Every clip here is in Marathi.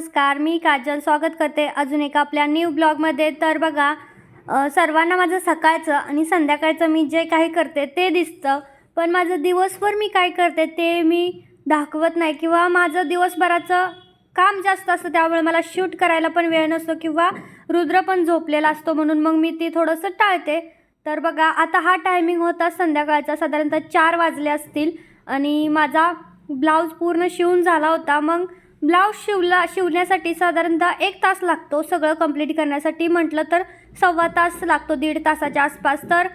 नमस्कार मी काजल. स्वागत करते अजून एका आपल्या न्यू ब्लॉगमध्ये तर बघा सर्वांना माझं सकाळचं आणि संध्याकाळचं मी जे काही करते ते दिसतं. पण माझं दिवसभर मी काय करते ते मी दाखवत नाही किंवा माझं दिवसभराचं काम जास्त असतं त्यामुळे मला शूट करायला पण वेळ नसतो किंवा रुद्र पण झोपलेला असतो म्हणून मग मी ती थोडंसं टाळते. तर बघा आता हा टायमिंग होता संध्याकाळचा. साधारणतः चार वाजले असतील आणि माझा ब्लाऊज पूर्ण शिवून झाला होता. मग ब्लाऊज शिवला शिवण्यासाठी साधारणतः एक तास लागतो. सगळं कंप्लीट करण्यासाठी म्हटलं तर सव्वा तास लागतो दीड तासाच्या आसपास. तर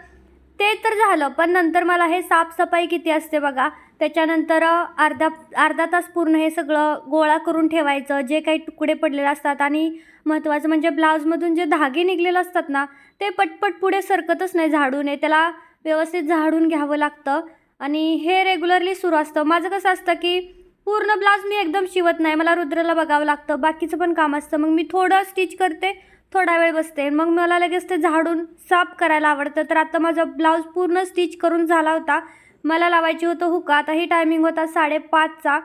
ते तर झालं पण नंतर मला हे साफसफाई किती असते बघा. त्याच्यानंतर अर्धा अर्धा तास पूर्ण हे सगळं गोळा करून ठेवायचं जे काही तुकडे पडलेले असतात. आणि महत्त्वाचं म्हणजे ब्लाऊजमधून जे धागे निघलेले असतात ना ते पटपट पुढे सरकतच नाही झाडून. आहे त्याला व्यवस्थित झाडून घ्यावं लागतं. आणि हे रेग्युलरली सुरू असतं. माझं कसं असतं की पूर्ण ब्लाऊज मी एकदम शिवत नाही. मला रुद्राला बघावं लागतं. बाकीचं पण काम असतं. मग मी थोडं स्टिच करते थोडा वेळ बसते. मग मला लगेच ते झाडून साफ करायला आवडतं. तर आता माझा ब्लाऊज पूर्ण स्टिच करून झाला होता. मला लावायची होतं हुका. आता ही टायमिंग होता साडेपाचचा.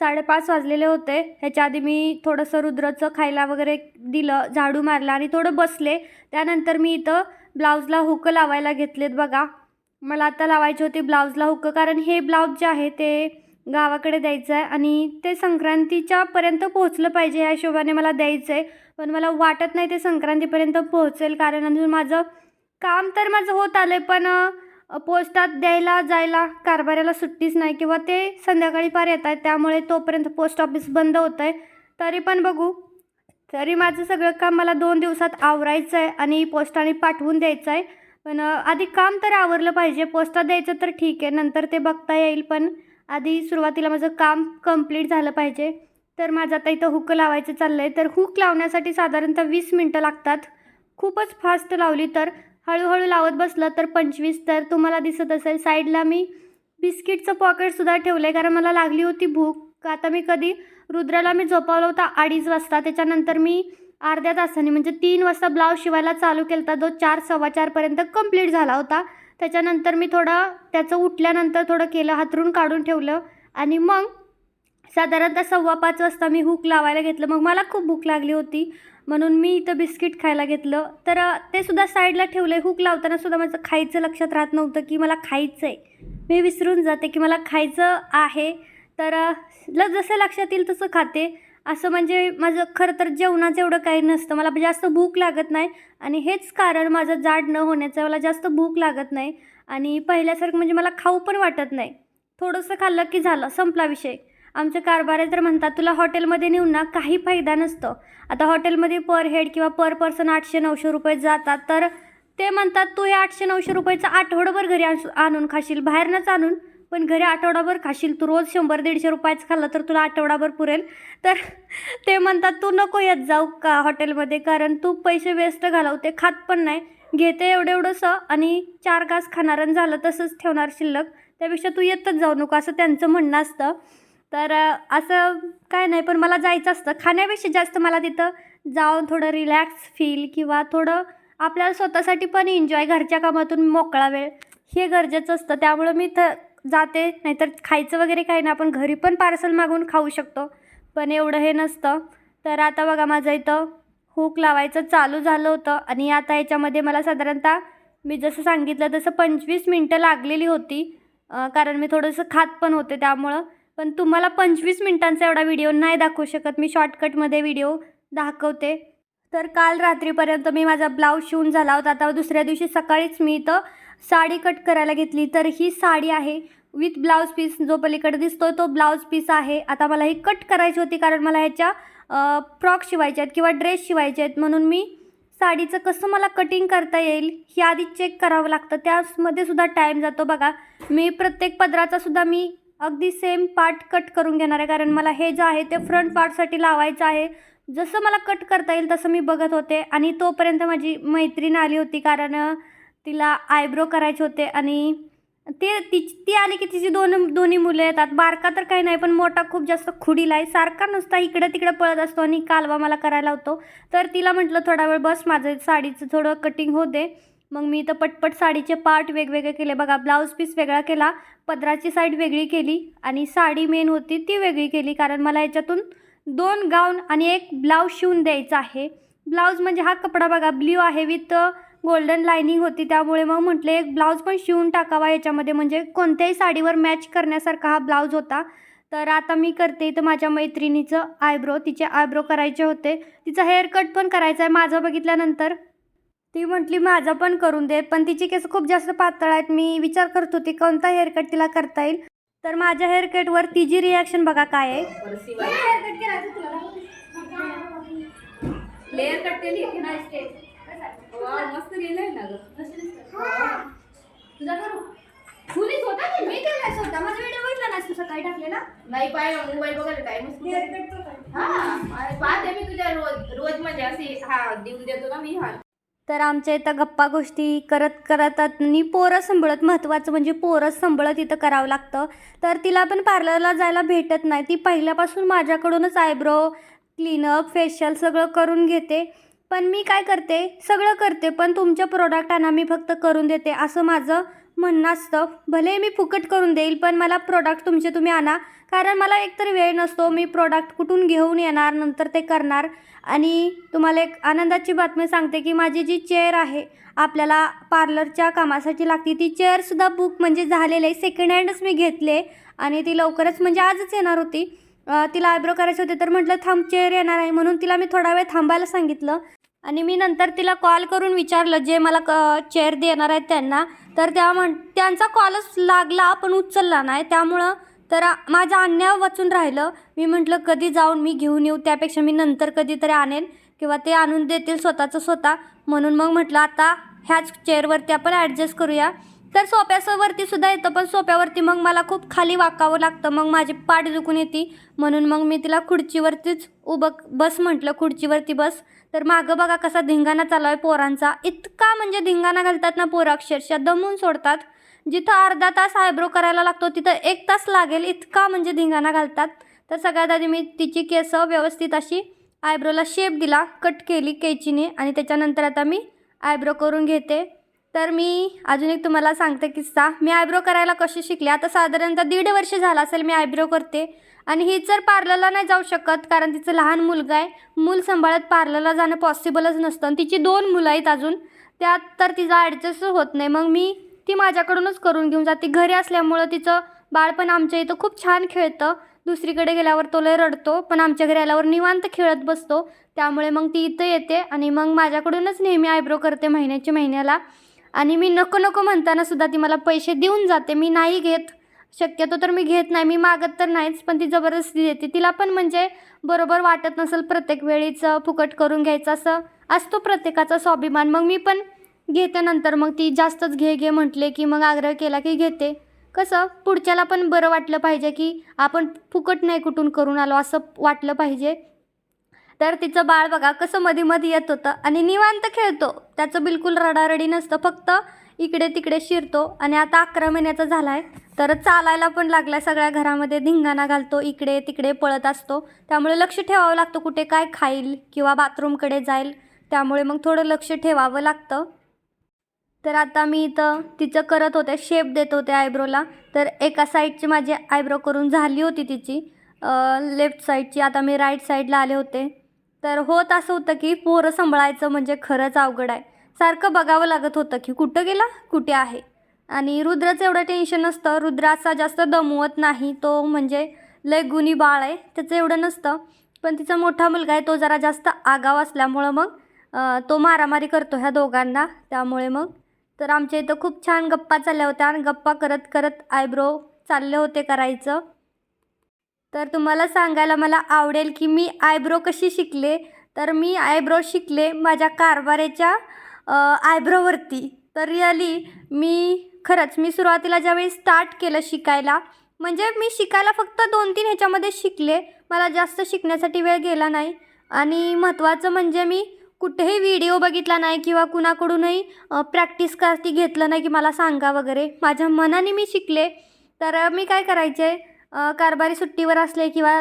साडेपाच वाजलेले होते. ह्याच्या आधी मी थोडंसं रुद्राचं खायला वगैरे दिलं झाडू मारलं आणि थोडं बसले. त्यानंतर मी इथं ब्लाऊजला हुकं लावायला घेतलेत बघा. मला आता लावायची होती ब्लाऊजला हुकं. कारण हे ब्लाऊज जे आहे ते गावाकडे द्यायचं आहे आणि ते संक्रांतीच्या पर्यंत पोहोचलं पाहिजे या हिशोबाने मला द्यायचं आहे. पण मला वाटत नाही ते संक्रांतीपर्यंत पोहोचेल कारण अजून माझं काम तर माझं होत आलं आहे पण पोस्टात द्यायला जायला कारभाराला सुट्टीच नाही किंवा ते संध्याकाळी पार येत आहेत त्यामुळे तोपर्यंत पोस्ट ऑफिस बंद होतं आहे. तरी पण बघू. तरी माझं सगळं काम मला दोन दिवसात आवरायचं आहे आणि पोस्टाने पाठवून द्यायचं आहे. पण आधी काम तर आवरलं पाहिजे पोस्टात द्यायचं तर ठीक आहे नंतर ते बघता येईल पण आधी सुरुवातीला माझं काम कंप्लीट झालं पाहिजे. तर माझं आता इथं हुक लावायचं चाललं आहे तर हुक लावण्यासाठी साधारणतः वीस मिनटं लागतात. खूपच फास्ट लावली तर हळूहळू लावत बसलं तर पंचवीस तर तुम्हाला दिसत असेल साईडला मी बिस्किटचं पॉकेटसुद्धा ठेवलं आहे कारण मला लागली होती भूक. आता मी कधी रुद्राला मी झोपावला होता अडीच वाजता. त्याच्यानंतर मी अर्ध्या तासाने म्हणजे तीन वाजता ब्लाऊज शिवायला चालू केला होता जो चार सव्वा चारपर्यंत कंप्लीट झाला होता. त्याच्यानंतर मी थोडा त्याचं उठल्यानंतर थोडं केलं हातरून काढून ठेवलं. आणि मग साधारणतः सव्वा पाच वाजता मी हुक लावायला घेतलं. मग मला खूप भूक लागली होती. म्हणून मी इथं बिस्किट खायला घेतलं. तर ते सुद्धा साईडला ठेवलं आहे हुक लावताना सुद्धा माझं खायचं लक्षात राहत नव्हतं की मला खायचं आहे मी विसरून जाते की मला खायचं आहे. तर ल जसं लक्षात येईल तसं खाते. असं म्हणजे माझं खरं तर जेवणाचं एवढं काही नसतं. मला जास्त भूक लागत नाही. आणि हेच कारण माझं जाड न होण्याचं मला जास्त भूक लागत नाही. आणि पहिल्यासारखं म्हणजे मला खाऊ पण वाटत नाही. थोडंसं खाल्लं की झालं संपला विषय. आमचे कारभार तर म्हणतात तुला हॉटेलमध्ये नेऊन ना काही फायदा नसतो. आता हॉटेलमध्ये पर हेड किंवा पर पर्सन आठशे नऊशे रुपये जातात. तर ते म्हणतात तू हे आठशे नऊशे रुपयाचं आठवडंभर घरी आणू- आणून खाशील बाहेरनंच आणून पण घरी आठवडाभर खाशील. तू रोज शंभर दीडशे रुपयाच खाल्लं तर तुला आठवडाभर पुरेल. तर ते म्हणतात तू नको येत जाऊ का हॉटेलमध्ये? कारण तू पैसे वेस्ट घालवते खात पण नाही. घेते एवढं एवढंसं आणि चार घास खाणार आणि झालं तसंच ठेवणार शिल्लक. त्यापेक्षा तू येतच जाऊ नको असं त्यांचं म्हणणं असतं. तर असं काय नाही पण मला जायचं असतं. खाण्यापेक्षा जास्त मला तिथं जाऊन थोडं रिलॅक्स फील किंवा थोडं आपल्याला स्वतःसाठी पण एन्जॉय घरच्या कामातून मोकळा वेळ हे गरजेचं असतं. त्यामुळं मी थ जाते नाहीतर खायचं वगैरे काही नाही. आपण घरी पण पार्सल मागवून खाऊ शकतो. पण एवढं हे नसतं. तर आता बघा माझं इथं हुक लावायचं चालू झालं होतं. आणि आता याच्यामध्ये मला साधारणतः मी जसं सांगितलं तसं पंचवीस मिनटं लागलेली होती. कारण मी थोडंसं खात पण होते त्यामुळं. पण तुम्हाला पंचवीस मिनटांचा एवढा व्हिडिओ नाही दाखवू शकत. मी शॉर्टकटमध्ये व्हिडिओ दाखवते. तर काल रात्रीपर्यंत मी माझा ब्लाऊज शिवून झाला होता. आता दुसऱ्या दिवशी सकाळीच मी इथं साडी कट करायला घेतली. तर ही साडी आहे. विथ ब्लाऊज पीस जो पलीकडे दिसतो तो ब्लाऊज पीस आहे. आता मला ही कट करायची होती कारण मला ह्याच्या फ्रॉक शिवायचे आहेत किंवा ड्रेस शिवायचे आहेत. म्हणून मी साडीचं कसं मला कटिंग करता येईल हे आधी चेक करावं लागतं. त्यामध्ये सुद्धा टाईम जातो बघा. मी प्रत्येक पदराचा सुद्धा मी अगदी सेम पार्ट कट करून घेणार आहे. कारण मला हे जे आहे ते फ्रंट पार्टसाठी लावायचं आहे. जसं मला कट करता येईल तसं मी बघत होते. आणि तोपर्यंत माझी मैत्रीण आली होती कारण तिला आयब्रो करायचे होते. आणि ते ती ती आली की तिची दोन दोन्ही मुलं येतात. बारका तर काही नाही पण मोठा खूप जास्त खुडीला आहे. सारखा नुसता इकडं तिकडे पळत असतो आणि कालवा मला करायला होतो तर तिला म्हटलं थोडा वेळ बस माझं साडीचं थोडं कटिंग होते मग मी इथं पटपट साडीचे पार्ट वेगवेगळे केले. बघा ब्लाऊज पीस वेगळा केला पदराची साईड वेगळी केली आणि साडी मेन होती ती वेगळी केली. कारण मला याच्यातून दोन गाऊन आणि एक ब्लाऊज शिवून द्यायचा आहे. ब्लाऊज म्हणजे हा कपडा बघा ब्ल्यू आहे विथ गोल्डन लायनिंग होती. त्यामुळे मग म्हटले एक ब्लाऊज पण शिवून टाकावा याच्यामध्ये. म्हणजे कोणत्याही साडीवर मॅच करण्यासारखा हा ब्लाऊज होता. तर आता मी करते इथं माझ्या मैत्रिणीचं आयब्रो तिचे आयब्रो करायचे होते. तिचा हेअरकट पण करायचं आहे माझं बघितल्यानंतर. ती म्हटली माझं पण करून दे. पण तिची केस खूप जास्त पातळ आहेत. मी विचार करत होती कोणता हेअरकट तिला करता येईल? तर माझ्या हेअरकटवर तिची रिॲक्शन बघा काय आहे. लेअर कट केली वा, मस्त गेलंय ना ग. तुझा होता की मी केलाय स्वतः. माझा व्हिडिओ बघितला ना तू सकाळी टाकलेला? नाही मोबाईल बघायला टाइमच हा आणि पाहते मी तुझ्या रोज रोज म्हणजे अशी हा देऊन देतो ना मी हा. तर आमच्या इथं गप्पा गोष्टी करत करत आणि पोरं सांभाळत. महत्त्वाचं म्हणजे पोरं सांभाळत इथं करावं लागतं. तर तिला पण पार्लरला जायला भेटत नाही. ती पहिल्यापासून माझ्याकडूनच आयब्रो क्लीनअप फेशियल सगळं करून घेते. पण मी काय करते? सगळं करते पण तुमच्या प्रोडक्टांना मी फक्त करून देते असं माझं म्हणणं असतं. भले मी फुकट करून देईल पण मला प्रोडक्ट तुमचे तुम्ही आणा. कारण मला एकतर वेळ नसतो मी प्रोडक्ट कुठून घेऊन येणार नंतर ते करणार. आणि तुम्हाला एक आनंदाची बातमी सांगते की माझी जी चेअर आहे आपल्याला पार्लरच्या कामासाठी लागते. ती चेअरसुद्धा बुक म्हणजे झालेली आहे. सेकंड हँडच मी घेतले. आणि ती लवकरच म्हणजे आजच येणार होती. तिला आयब्रो करायचे होते तर म्हटलं थांब चेअर येणार आहे. म्हणून तिला मी थोडा वेळ थांबायला सांगितलं. आणि मी नंतर तिला कॉल करून विचारलं जे मला क चेअर देणार आहेत त्यांना तर त्या म्हण त्यांचा कॉलच लागला पण उचलला नाही. त्यामुळं तर माझं आणण्या वाचून राहिलं. मी म्हटलं कधी जाऊन मी घेऊन येऊ. त्यापेक्षा मी नंतर कधीतरी आणेन किंवा ते आणून देतील स्वतःचं स्वतः. म्हणून मग म्हटलं आता ह्याच चेअरवरती आपण ॲडजस्ट करूया. तर सोप्यावरती सुद्धा येतं पण सोप्यावरती मग मला खूप खाली वाकावं लागतं. मग माझी पाठ दुखून येते. म्हणून मग मी तिला खुर्चीवरतीच उभं बस म्हटलं खुर्चीवरती बस. तर मागं बघा कसा धिंगाणा चालू आहे पोरांचा. इतका म्हणजे धिंगाणा घालतात ना पोरं अक्षरशः दमून सोडतात. जिथं अर्धा तास आयब्रो करायला लागतो तिथं एक तास लागेल इतका म्हणजे धिंगाणा घालतात. तर सगळ्यात आधी मी तिची केस व्यवस्थित अशी आयब्रोला शेप दिला कट केली कैचीने. आणि त्याच्यानंतर आता मी आयब्रो करून घेते. तर मी अजून एक तुम्हाला सांगते किस्सा. मी आयब्रो करायला कशी शिकले? आता साधारणतः दीड वर्ष झालं असेल मी आयब्रो करते. आणि ही जर पार्लरला नाही जाऊ शकत कारण तिचं लहान मुलगा आहे. मूल सांभाळत पार्लरला जाणं पॉसिबलच नसतं. आणि तिची दोन मुलं आहेत अजून. त्यात तर तिचा ॲडजस्ट होत नाही. मग मी ती माझ्याकडूनच करून घेऊन जाते. घरी असल्यामुळं तिचं बाळपण आमच्या इथं खूप छान खेळतं. दुसरीकडे गेल्यावर तो लय रडतो पण आमच्या घरी आल्यावर निवांत खेळत बसतो. त्यामुळे मग ती इथं येते आणि मग माझ्याकडूनच नेहमी आयब्रो करते महिन्याच्या महिन्याला. आणि मी नको नको म्हणताना सुद्धा ती मला पैसे देऊन जाते. मी नाही घेत. शक्यतो तर मी घेत नाही. मी मागत तर नाहीच पण ती जबरदस्ती देते. तिला पण म्हणजे बरोबर वाटत नसेल प्रत्येक वेळीच फुकट करून घ्यायचं असं असतो प्रत्येकाचा स्वाभिमान. मग मी पण घेते नंतर. मग ती जास्तच घे घे म्हटले की मग आग्रह केला की घेते. कसं? पुढच्याला पण बरं वाटलं पाहिजे की आपण फुकट नाही कुठून करून आलो असं वाटलं पाहिजे. तर तिचं बाळ बघा कसं मध्ये मध्ये येत होतं आणि निवांत खेळतो. त्याचं बिलकुल रडारडी नसतं. फक्त इकडे तिकडे शिरतो आणि आता अकरा महिन्याचा झाला आहे तर चालायला पण लागला सगळ्या घरामध्ये धिंगाणा घालतो. इकडे तिकडे पळत असतो. त्यामुळे लक्ष ठेवावं लागतं कुठे काय खाईल किंवा बाथरूमकडे जाईल. त्यामुळे मग थोडं लक्ष ठेवावं लागतं. तर आता मी इथं तिचं करत होते. शेप देत होते आयब्रोला. तर एका साईडची माझी आयब्रो करून झाली होती तिची. लेफ्ट साईडची. आता मी राईट साईडला आले होते. तर होत असं होतं की पोरं सांभाळायचं म्हणजे खरंच अवघड आहे. सारखं बघावं लागत होतं की कुठं गेला कुठे आहे? आणि रुद्राचं एवढं टेन्शन नसतं. रुद्र असा जास्त दमवत नाही. तो म्हणजे लय गुणी बाळ आहे. त्याचं एवढं नसतं. पण तिचा मोठा मुलगा आहे तो जरा जास्त आगाव असल्यामुळं मग तो मारामारी करतो ह्या दोघांना. त्यामुळे मग तर आमच्या इथं खूप छान गप्पा चालल्या होत्या. आणि गप्पा करत करत आयब्रो चालले होते करायचं. तर तुम्हाला सांगायला मला आवडेल की मी आयब्रो कशी शिकले? तर मी आयब्रो शिकले माझ्या कारभारेच्या आयब्रोवरती. तर रिअली मी खरंच मी सुरुवातीला ज्यावेळी स्टार्ट केलं शिकायला म्हणजे मी शिकायला फक्त दोन तीन ह्याच्यामध्ये शिकले. मला जास्त शिकण्यासाठी वेळ गेला नाही. आणि महत्त्वाचं म्हणजे मी कुठेही व्हिडिओ बघितला नाही किंवा कुणाकडूनही प्रॅक्टिस करती घेतलं नाही की मला सांगा वगैरे. माझ्या मनाने मी शिकले. तर मी काय करायचे? कारभारी सुट्टीवर असले किंवा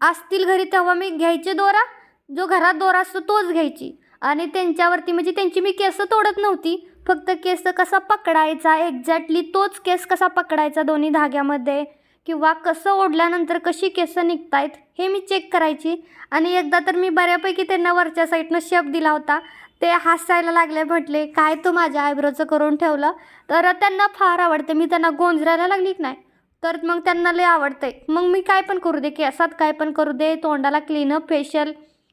असतील घरी तेव्हा मी घ्यायचे दोरा. जो घरात दोरा असतो तोच घ्यायची. आणि त्यांच्यावरती म्हणजे त्यांची मी केस तोडत नव्हती. फक्त केस कसा पकडायचा एक्झॅक्टली तोच केस कसा पकडायचा दोन्ही धाग्यामध्ये? किंवा कसं ओढल्यानंतर कशी केस निघत आहेत हे मी चेक करायची. आणि एकदा तर मी बऱ्यापैकी त्यांना वरच्या साईडनं शेप दिला होता. ते हसायला लागले म्हटले काय तू माझ्या आयब्रोचं करून ठेवलं? तर त्यांना फार आवडते. मी त्यांना गोंजरायला लागली की नाही? तर मग त्यांना लय आवडते मग मी काय पण करू दे केसात काय पण करू दे तोंडाला क्लीनअप फेशियल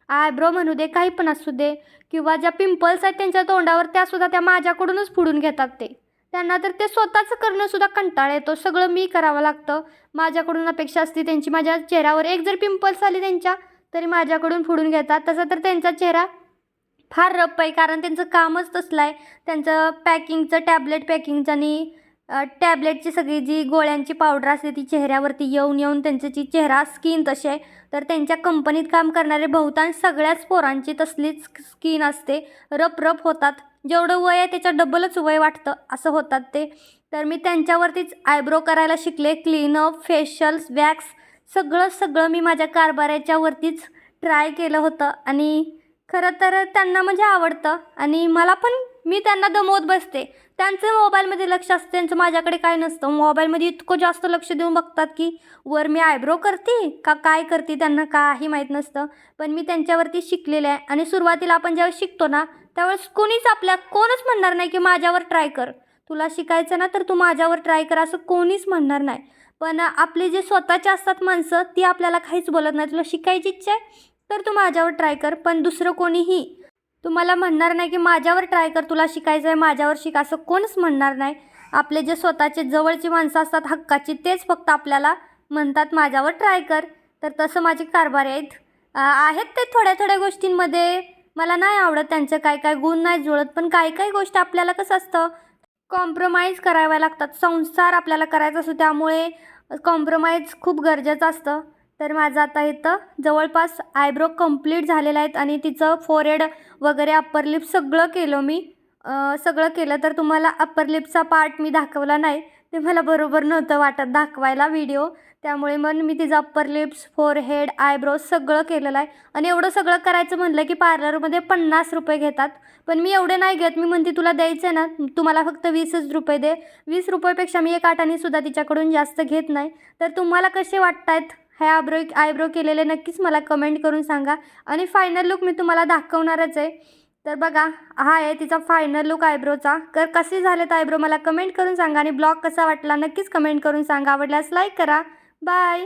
आयब्रो म्हणू दे काही पण असू दे किंवा ज्या पिंपल्स आहेत त्यांच्या तोंडावर त्यासुद्धा त्या माझ्याकडूनच फुडून घेतात ते. त्यांना तर ते स्वतःचं करणंसुद्धा कंटाळा येतो. सगळं मी करावं लागतं. माझ्याकडून अपेक्षा असते त्यांची. माझ्या चेहऱ्यावर एक जर पिंपल्स आली त्यांच्या तरी माझ्याकडून फुडून घेतात. तसा तर त्यांचा चेहरा फार रप आहे कारण त्यांचं कामच तसलं आहे. त्यांचं पॅकिंगचं टॅबलेट पॅकिंगचं आणि टॅबलेटची सगळी जी गोळ्यांची पावडर असते ती चेहऱ्यावरती येऊन येऊन त्यांची जी चेहरा स्किन तशी आहे तर त्यांच्या कंपनीत काम करणारे बहुतांश सगळ्याच पोरांची तसलीच स्किन असते. रप रप होतात. जेवढं वय आहे त्याच्या डबलच वय वाटतं असं होतात ते. तर मी त्यांच्यावरतीच आयब्रो करायला शिकले. क्लीनअप फेशल्स वॅक्स सगळं सगळं मी माझ्या कारभाराच्यावरतीच ट्राय केलं होतं. आणि खरं तर त्यांना म्हणजे आवडतं. आणि मला पण मी त्यांना दमवत बसते. त्यांचं मोबाईलमध्ये लक्ष असतं त्यांचं माझ्याकडे काय नसतं. मोबाईलमध्ये इतकं जास्त लक्ष देऊन बघतात की वर मी आयब्रो करते? का काय करते त्यांना? काही माहीत नसतं. पण मी त्यांच्यावरती शिकलेले आहे आणि सुरुवातीला आपण ज्यावेळेस शिकतो ना त्यावेळेस कोणीच आपल्या कोणच म्हणणार नाही की माझ्यावर ट्राय कर. तुला शिकायचं ना तर तू माझ्यावर ट्राय कर असं कोणीच म्हणणार नाही. पण आपले जे स्वतःचे असतात माणसं ती आपल्याला काहीच बोलत नाही. तुला शिकायची इच्छा आहे तर तू माझ्यावर ट्राय कर. पण दुसरं कोणीही तुम्हाला म्हणणार नाही की माझ्यावर ट्राय कर तुला शिकायचं आहे माझ्यावर शिक असं कोणच म्हणणार नाही. आपले जे स्वतःचे जवळची माणसं असतात हक्काची तेच फक्त आपल्याला म्हणतात माझ्यावर ट्राय कर. तर तसं माझे कारभार आहेत. आहेत ते थोड्या थोड्या गोष्टींमध्ये. मला नाही आवडत त्यांचं काय काय गुण नाही जुळत पण काही काही गोष्ट आपल्याला कसं असतं कॉम्प्रोमाइज कराव्या लागतात. संसार आपल्याला करायचा असतो त्यामुळे कॉम्प्रोमाइज खूप गरजेचं असतं. तर माझं आता इथं जवळपास आयब्रो कंप्लीट झालेलं आहेत आणि तिचं फोरहेड वगैरे अप्पर लिप सगळं केलं मी. सगळं केलं तर तुम्हाला अप्पर लिपचा पार्ट मी दाखवला नाही. ते मला बरोबर नव्हतं वाटत दाखवायला व्हिडिओ त्यामुळे मग मी तिचं अप्पर लिप्स फोरहेड आयब्रो सगळं केलेलं आहे. आणि एवढं सगळं करायचं म्हणलं की पार्लरमध्ये पन्नास रुपये घेतात. पण मी एवढे नाही घेत. मी म्हणते तुला द्यायचं आहे ना? तुम्हाला फक्त वीसच रुपये दे. वीस रुपयेपेक्षा मी एक आठाने सुद्धा तिच्याकडून जास्त घेत नाही. तर तुम्हाला कसे वाटत आहेत हे आयब्रो आयब्रो केलेले नक्कीच मला कमेंट करून सांगा. आणि फायनल लुक मी तुम्हाला दाखवणारच आहे. तर बघा हा आहे तिचा फायनल लुक आयब्रोचा. तर कसे झालेत आयब्रो मला कमेंट करून सांगा आणि ब्लॉग कसा वाटला नक्कीच कमेंट करून सांगा. आवडल्यास लाईक करा. बाय